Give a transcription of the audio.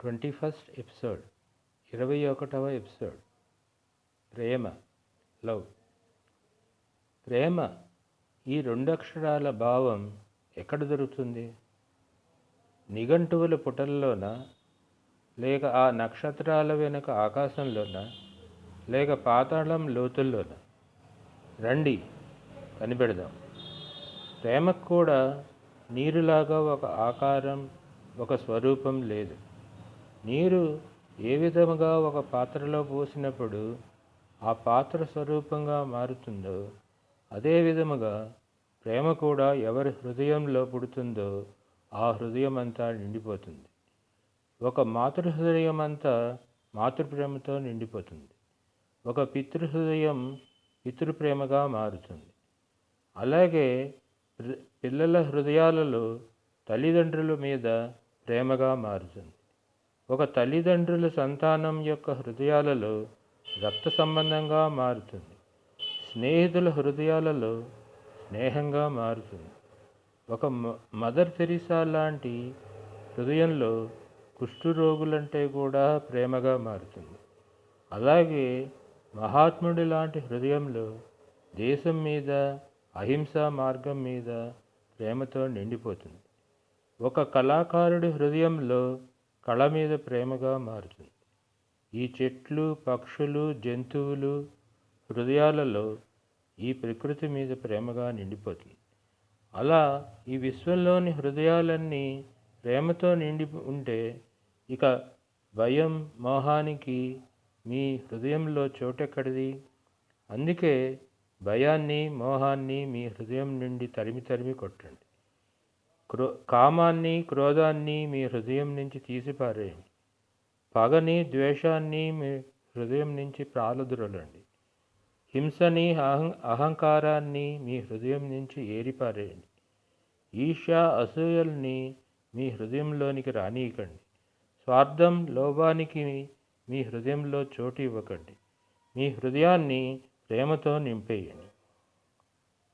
Twenty first episode ఇరవై ఒకటవ episode ప్రేమ love. ప్రేమ ఈ రెండు అక్షరాల భావం ఎక్కడ దొరుకుతుంది? నిఘంటువుల పుటల్లోన లేక ఆ నక్షత్రాల వెనుక ఆకాశంలోన లేక పాతాళం లోతుల్లోన? రండి కనిపెడదాం. ప్రేమకు కూడా నీరులాగా ఒక ఆకారం ఒక స్వరూపం లేదు. నీరు ఏ విధముగా ఒక పాత్రలో పోసినప్పుడు ఆ పాత్ర స్వరూపంగా మారుతుందో అదే విధముగా ప్రేమ కూడా ఎవరి హృదయంలో పుడుతుందో ఆ హృదయం అంతా నిండిపోతుంది. ఒక మాతృ హృదయం అంతా మాతృప్రేమతో నిండిపోతుంది. ఒక పితృహృదయం పితృప్రేమగా మారుతుంది. అలాగే పిల్లల హృదయాలలో తల్లిదండ్రుల మీద ప్రేమగా మారుతుంది. ఒక తల్లిదండ్రుల సంతానం యొక్క హృదయాలలో రక్త సంబంధంగా మారుతుంది. స్నేహితుల హృదయాలలో స్నేహంగా మారుతుంది. ఒక మ- మదర్ తెరిసా లాంటి హృదయంలో కుష్ఠరోగులంటే కూడా ప్రేమగా మారుతుంది. అలాగే మహాత్ముడి లాంటి హృదయంలో దేశం మీద అహింసా మార్గం మీద ప్రేమతో నిండిపోతుంది. ఒక కళాకారుడి హృదయంలో కళ మీద ప్రేమగా మారుతుంది. ఈ చెట్లు పక్షులు జంతువులు హృదయాలలో ఈ ప్రకృతి మీద ప్రేమగా నిండిపోతుంది. అలా ఈ విశ్వంలోని హృదయాలన్నీ ప్రేమతో నిండి ఉంటే ఇక భయం మోహానికి మీ హృదయంలో చోటెక్కడిది? అందుకే భయాన్ని మోహాన్ని మీ హృదయం నుండి తరిమి తరిమి కొట్టండి. క్రో కామాన్ని క్రోధాన్ని మీ హృదయం నుంచి తీసిపారేయండి. పగని ద్వేషాన్ని మీ హృదయం నుంచి ప్రాలదురలండి హింసని అహం అహంకారాన్ని మీ హృదయం నుంచి ఏరిపారేయండి. ఈర్ష్య అసూయల్ని మీ హృదయంలోనికి రానీయకండి. స్వార్థం లోభానికి మీ హృదయంలో చోటు ఇవ్వకండి. మీ హృదయాన్ని ప్రేమతో నింపేయండి.